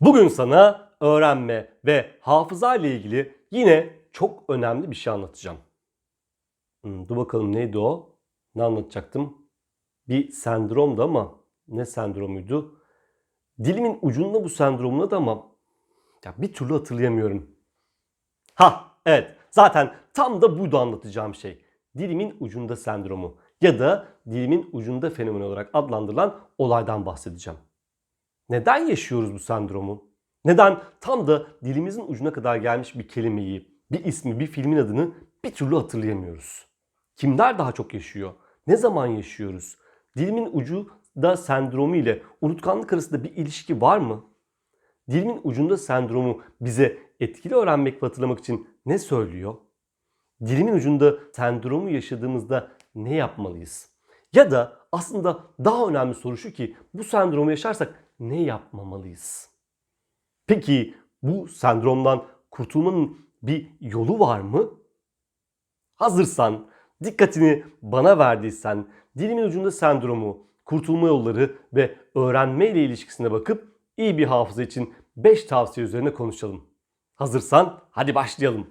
Bugün sana öğrenme ve hafıza ile ilgili yine çok önemli bir şey anlatacağım. Hmm, dur bakalım neydi o? Ne anlatacaktım? Bir sendromdu ama ne sendromuydu? Dilimin ucunda bu sendromun adı ama ya bir türlü hatırlayamıyorum. Ha evet zaten tam da buydu anlatacağım şey. Dilimin ucunda sendromu ya da dilimin ucunda fenomeni olarak adlandırılan olaydan bahsedeceğim. Neden yaşıyoruz bu sendromu? Neden tam da dilimizin ucuna kadar gelmiş bir kelimeyi, bir ismi, bir filmin adını bir türlü hatırlayamıyoruz? Kimler daha çok yaşıyor? Ne zaman yaşıyoruz? Dilimin ucu da sendromu ile unutkanlık arasında bir ilişki var mı? Dilimin ucunda sendromu bize etkili öğrenmek ve hatırlamak için ne söylüyor? Dilimin ucunda sendromu yaşadığımızda ne yapmalıyız? Ya da aslında daha önemli soru şu ki bu sendromu yaşarsak ne yapmamalıyız? Peki bu sendromdan kurtulmanın bir yolu var mı? Hazırsan, dikkatini bana verdiysen, dilimin ucunda sendromu, kurtulma yolları ve öğrenme ile ilişkisine bakıp iyi bir hafıza için 5 tavsiye üzerine konuşalım. Hazırsan hadi başlayalım.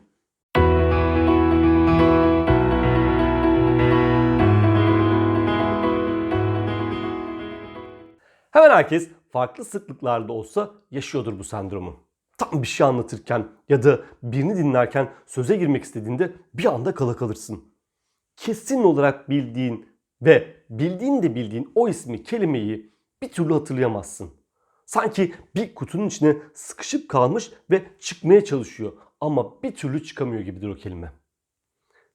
Hemen herkes farklı sıklıklarda olsa yaşıyordur bu sendromu. Tam bir şey anlatırken ya da birini dinlerken söze girmek istediğinde bir anda kala kalırsın. Kesin olarak bildiğin ve bildiğin de bildiğin o ismi, kelimeyi bir türlü hatırlayamazsın. Sanki bir kutunun içine sıkışıp kalmış ve çıkmaya çalışıyor ama bir türlü çıkamıyor gibidir o kelime.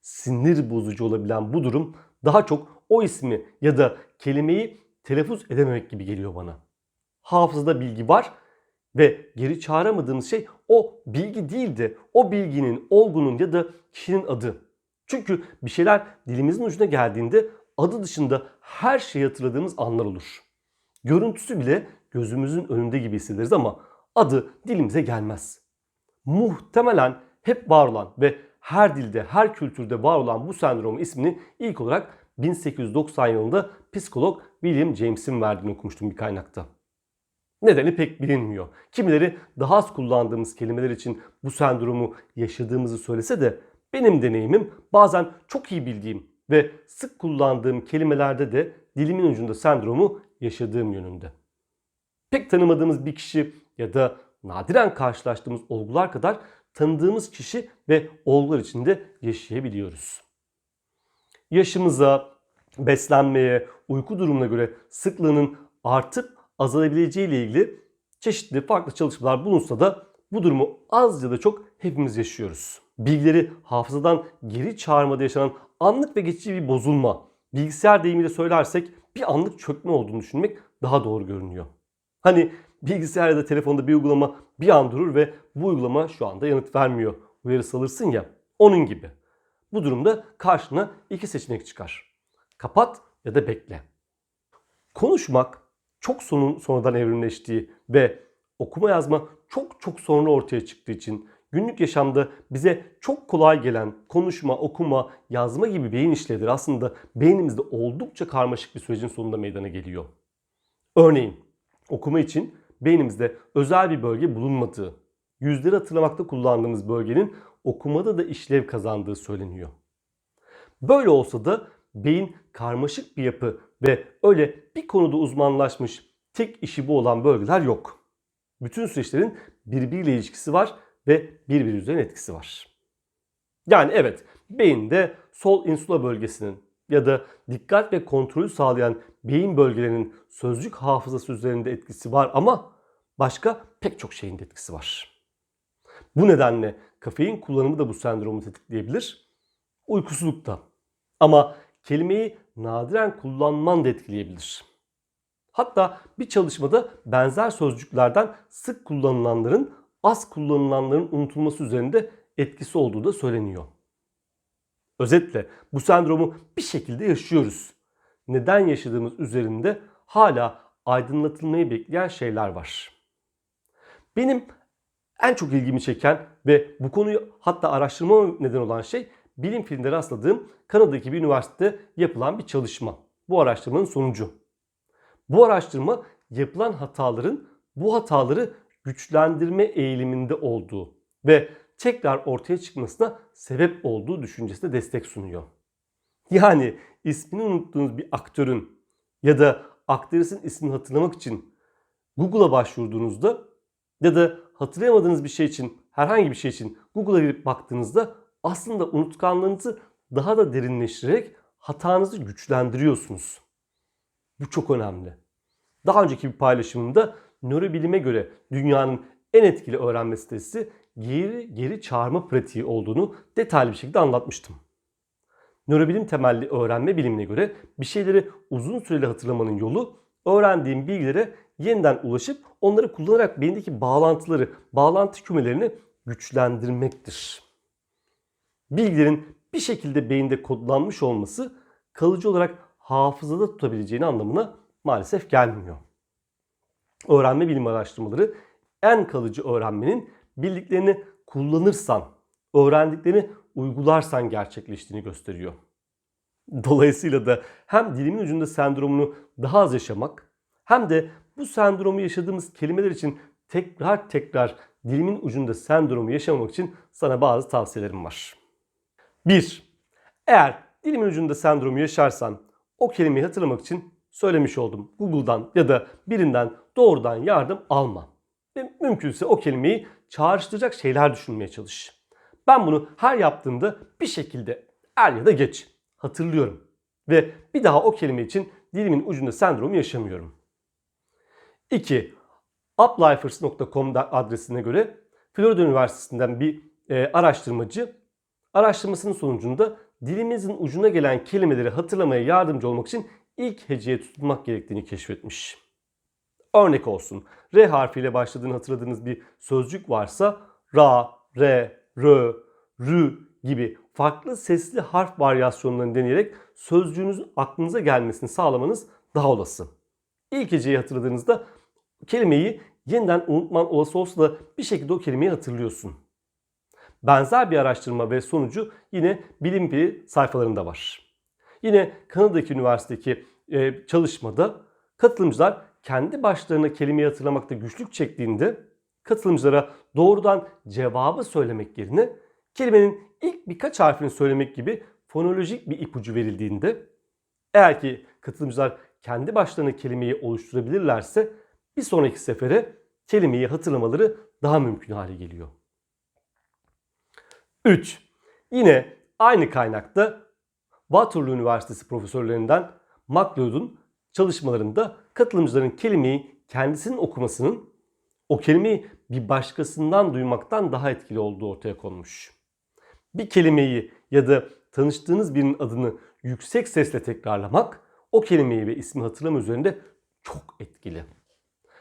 Sinir bozucu olabilen bu durum daha çok o ismi ya da kelimeyi telaffuz edememek gibi geliyor bana. Hafızada bilgi var ve geri çağıramadığımız şey o bilgi değil de o bilginin, olgunun ya da kişinin adı. Çünkü bir şeyler dilimizin ucuna geldiğinde adı dışında her şeyi hatırladığımız anlar olur. Görüntüsü bile gözümüzün önünde gibi hissederiz ama adı dilimize gelmez. Muhtemelen hep var olan ve her dilde, her kültürde var olan bu sendromun ismini ilk olarak 1890 yılında psikolog William James'in verdiğini okumuştum bir kaynakta. Nedeni pek bilinmiyor. Kimileri daha az kullandığımız kelimeler için bu sendromu yaşadığımızı söylese de benim deneyimim bazen çok iyi bildiğim ve sık kullandığım kelimelerde de dilimin ucunda sendromu yaşadığım yönünde. Pek tanımadığımız bir kişi ya da nadiren karşılaştığımız olgular kadar tanıdığımız kişi ve olgular içinde yaşayabiliyoruz. Yaşımıza, beslenmeye, uyku durumuna göre sıklığının artıp azalabileceği ile ilgili çeşitli farklı çalışmalar bulunsa da bu durumu az ya da çok hepimiz yaşıyoruz. Bilgileri hafızadan geri çağırmada yaşanan anlık ve geçici bir bozulma, bilgisayar deyimiyle söylersek bir anlık çökme olduğunu düşünmek daha doğru görünüyor. Hani bilgisayar ya da telefonda bir uygulama bir an durur ve bu uygulama şu anda yanıt vermiyor. Uyarısı alırsın ya onun gibi. Bu durumda karşına iki seçenek çıkar. Kapat ya da bekle. Konuşmak çok sonun sonradan evrimleştiği ve okuma yazma çok çok sonra ortaya çıktığı için günlük yaşamda bize çok kolay gelen konuşma, okuma, yazma gibi beyin işlevleri aslında beynimizde oldukça karmaşık bir sürecin sonunda meydana geliyor. Örneğin okuma için beynimizde özel bir bölge bulunmadığı, yüzleri hatırlamakta kullandığımız bölgenin okumada da işlev kazandığı söyleniyor. Böyle olsa da beyin karmaşık bir yapı ve öyle bir konuda uzmanlaşmış tek işi bu olan bölgeler yok. Bütün süreçlerin birbiriyle ilişkisi var ve birbiri üzerine etkisi var. Yani evet beyinde sol insula bölgesinin ya da dikkat ve kontrolü sağlayan beyin bölgelerinin sözcük hafızası üzerinde etkisi var ama başka pek çok şeyin de etkisi var. Bu nedenle kafein kullanımı da bu sendromu tetikleyebilir. Uykusuzluk da. Ama kelimeyi nadiren kullanman da etkileyebilir. Hatta bir çalışmada benzer sözcüklerden sık kullanılanların az kullanılanların unutulması üzerinde etkisi olduğu da söyleniyor. Özetle bu sendromu bir şekilde yaşıyoruz. Neden yaşadığımız üzerinde hala aydınlatılmayı bekleyen şeyler var. Benim en çok ilgimi çeken ve bu konuyu hatta araştırmama neden olan şey bilim filminde rastladığım Kanada'daki bir üniversitede yapılan bir çalışma. Bu araştırmanın sonucu. Bu araştırma yapılan hataların bu hataları güçlendirme eğiliminde olduğu ve tekrar ortaya çıkmasına sebep olduğu düşüncesine destek sunuyor. Yani ismini unuttuğunuz bir aktörün ya da aktrisinin ismini hatırlamak için Google'a başvurduğunuzda ya da hatırlayamadığınız bir şey için, herhangi bir şey için Google'a girip baktığınızda aslında unutkanlığınızı daha da derinleştirerek hatanızı güçlendiriyorsunuz. Bu çok önemli. Daha önceki bir paylaşımımda nörobilime göre dünyanın en etkili öğrenme sitesi geri geri çağırma pratiği olduğunu detaylı bir şekilde anlatmıştım. Nörobilim temelli öğrenme bilimine göre bir şeyleri uzun süreli hatırlamanın yolu öğrendiğim bilgilere yeniden ulaşıp onları kullanarak beyindeki bağlantıları, bağlantı kümelerini güçlendirmektir. Bilgilerin bir şekilde beyinde kodlanmış olması kalıcı olarak hafızada tutabileceğini anlamına maalesef gelmiyor. Öğrenme bilim araştırmaları en kalıcı öğrenmenin bildiklerini kullanırsan, öğrendiklerini uygularsan gerçekleştiğini gösteriyor. Dolayısıyla da hem dilimin ucunda sendromunu daha az yaşamak hem de bu sendromu yaşadığımız kelimeler için tekrar tekrar dilimin ucunda sendromu yaşamamak için sana bazı tavsiyelerim var. 1. Eğer dilimin ucunda sendromu yaşarsan o kelimeyi hatırlamak için söylemiş oldum. Google'dan ya da birinden doğrudan yardım alma. Ve mümkünse o kelimeyi çağrıştıracak şeyler düşünmeye çalış. Ben bunu her yaptığımda bir şekilde er ya da geç hatırlıyorum. Ve bir daha o kelime için dilimin ucunda sendromu yaşamıyorum. 2. uplifers.com adresine göre Florida Üniversitesi'nden bir e, araştırmacı araştırmasının sonucunda dilimizin ucuna gelen kelimeleri hatırlamaya yardımcı olmak için ilk heceye tutunmak gerektiğini keşfetmiş. Örnek olsun. R harfiyle başladığını hatırladığınız bir sözcük varsa ra, re, rö, rü gibi farklı sesli harf varyasyonlarını deneyerek sözcüğünüzün aklınıza gelmesini sağlamanız daha olası. İlk heceyi hatırladığınızda kelimeyi yeniden unutman olası olsa da bir şekilde o kelimeyi hatırlıyorsun. Benzer bir araştırma ve sonucu yine bilim pili sayfalarında var. Yine Kanada'daki üniversitedeki e, çalışmada katılımcılar kendi başlarına kelimeyi hatırlamakta güçlük çektiğinde katılımcılara doğrudan cevabı söylemek yerine kelimenin ilk birkaç harfini söylemek gibi fonolojik bir ipucu verildiğinde eğer ki katılımcılar kendi başlarına kelimeyi oluşturabilirlerse bir sonraki sefere kelimeyi hatırlamaları daha mümkün hale geliyor. 3. Yine aynı kaynakta Waterloo Üniversitesi profesörlerinden MacLeod'un çalışmalarında katılımcıların kelimeyi kendisinin okumasının o kelimeyi bir başkasından duymaktan daha etkili olduğu ortaya konmuş. Bir kelimeyi ya da tanıştığınız birinin adını yüksek sesle tekrarlamak o kelimeyi ve ismi hatırlama üzerinde çok etkili.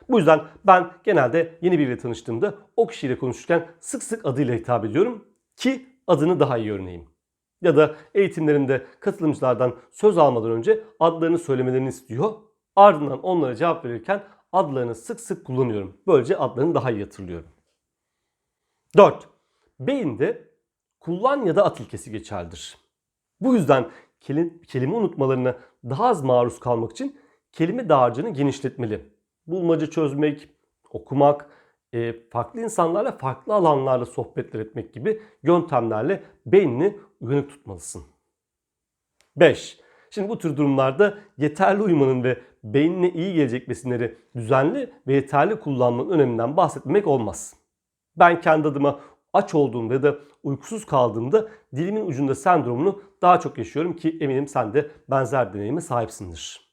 Bu yüzden ben genelde yeni biriyle tanıştığımda o kişiyle konuşurken sık sık adıyla hitap ediyorum ki adını daha iyi öğreneyim. Ya da eğitimlerimde katılımcılardan söz almadan önce adlarını söylemelerini istiyor. Ardından onlara cevap verirken adlarını sık sık kullanıyorum. Böylece adlarını daha iyi hatırlıyorum. 4. Beyinde kullan ya da at ilkesi geçerlidir. Bu yüzden kelime unutmalarına daha az maruz kalmak için kelime dağarcığını genişletmeli. Bulmaca çözmek, okumak, farklı insanlarla farklı alanlarla sohbetler etmek gibi yöntemlerle beynini uyanık tutmalısın. 5. Şimdi bu tür durumlarda yeterli uyumanın ve beynine iyi gelecek besinleri düzenli ve yeterli kullanmanın öneminden bahsetmemek olmaz. Ben kendi adıma aç olduğumda ya da uykusuz kaldığımda dilimin ucunda sendromunu daha çok yaşıyorum ki eminim sen de benzer deneyime sahipsindir.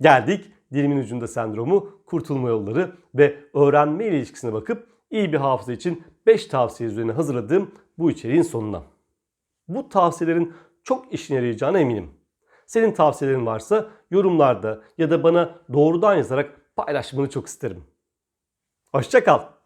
Geldik dilimin ucunda sendromu, kurtulma yolları ve öğrenme ilişkisine bakıp iyi bir hafıza için 5 tavsiye üzerine hazırladığım bu içeriğin sonuna. Bu tavsiyelerin çok işine yarayacağına eminim. Senin tavsiyelerin varsa yorumlarda ya da bana doğrudan yazarak paylaşmanı çok isterim. Hoşçakal.